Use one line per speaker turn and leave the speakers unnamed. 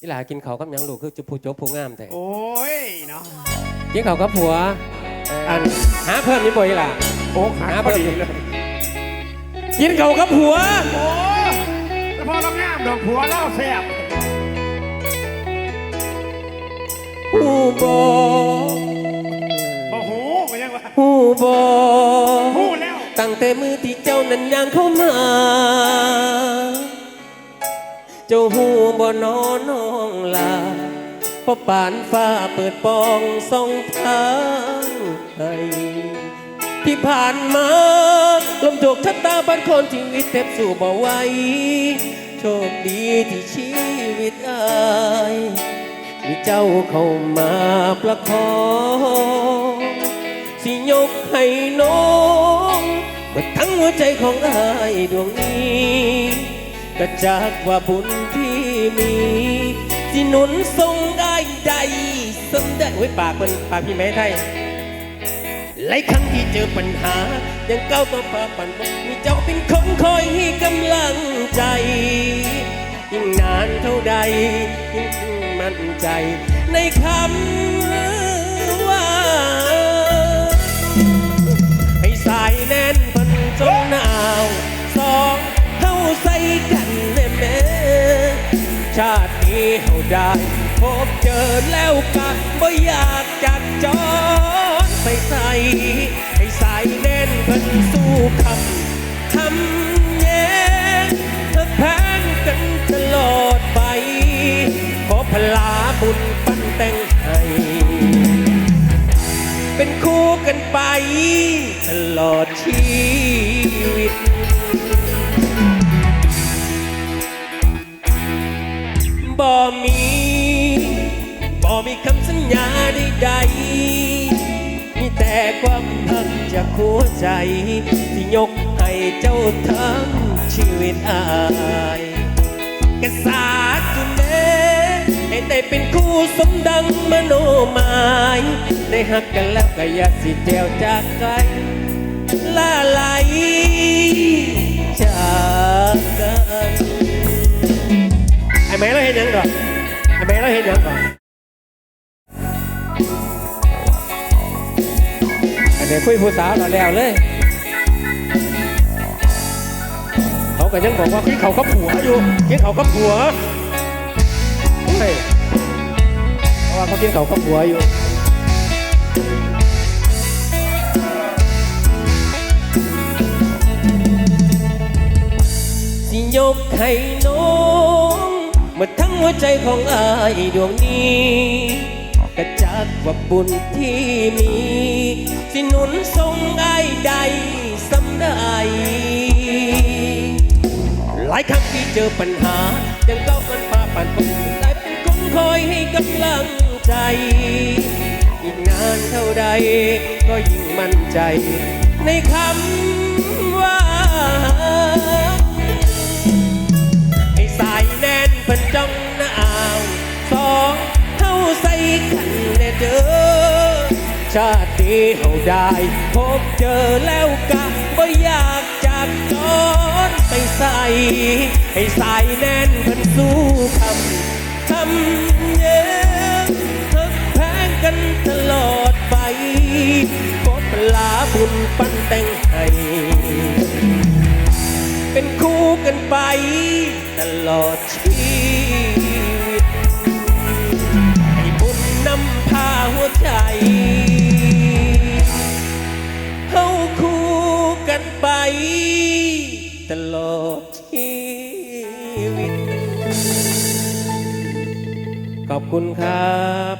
อีหลากินเขาวกับหยังลูกคือจุผู้จบผู้งามแต่
โอ้ยเนาะ
กินเขาวกับผัว อันหาเพิ่มนี่บ่อีหล่ะ
โอ้ขา
หา
พ
เพิ่
อ
ม
ดีเลย
กินเขาวกับผัว
โอ้แต่พอเรางามดอกผัวเล่าแซ่บ
หูบอ
บ่หูก็ยังว่า
หูบอ
หูแล้ว
ตั้งแต่มือที่เจ้านั้นย่างเข้ามา เจ้าหูบ่นอนน้องลาเพราะปานฟ้าเปิดปองส่องทางให้ที่ผ่านมาลมโจกชะตาบ้านคนชีวิตเต็บสู่บ่ไหวโชคดีที่ชีวิตอายมีเจ้าเข้ามาประคองสิยกให้น้องเมื่อทั้งหัวใจของอายดวงนี้ ก็จากว่าบุญที่มีสิหนุนทรงได้ใดสำได้ไว้ยปากมันปากพี่แม่ไทยหลายครั้งที่เจอปัญหา ยังก้าวต่อฟ้าปันมีเจ้าเป็นคนคอยให้กำลังใจยิ่งนานเท่าใดยิ่งมั่นใจในคำ ชาตินี้เฮาได้พบเจอแล้วกันบ่อยากจัดจอนใส่ใส่ให้สายแน่นเพันสู้คำทำแย่ถ้าแพงกันตลอดไป ขอพลาบุญปั้นแต่งให้เป็นคู่กันไป ตลอดชีวิต มีคำสัญญาใดๆมีแต่ความพักจากหัวใจ ที่ยกให้เจ้าทั้งชีวิตอายกษาจุเนให้ได้เป็นคู่สมดังมโนหมายได้หักกันแล้วก็อย่าสิเดียวจากไกลลาไหลจากกันไอ้แม่เราเห็นยังก่อนไอ้แม่เราเห็นยังก่อน อันนี้คุยผู้สาวเราแล้วเลย เขาก็ยังบอกว่าคิดเขาก็ผัวอยู่คิดเขาก็ผัวเฮ้ยเพราะว่าเขาคิดเขาก็ผัวอยู่สิยกให้น้องเมื่อทั้งหัวใจของอายดวงนี้ ระจักว่าบุญที่มี สิหนุนทรงไอายใดสำได้หลายครั้งที่เจอปัญหา ยังก้าวกันฝ่าปันผมได้เป็นคนคอยให้กำลังใจ อีกนานเท่าใด ก็ยิ่งมั่นใจ ในคำว่า ใส่กันแน่เด้อชาตินี้เฮาได้ พบเจอแล้วกะบ่อยากจากจอนไปใส่ ให้สายแน่นเพิ่นสู้คำคำเย้ทักแพงกันตลอดไปกดลาบุญปั้นแต่งให้เป็นคู่กันไปตลอดชีวิต ตลอดชีวิต ขอบคุณครับ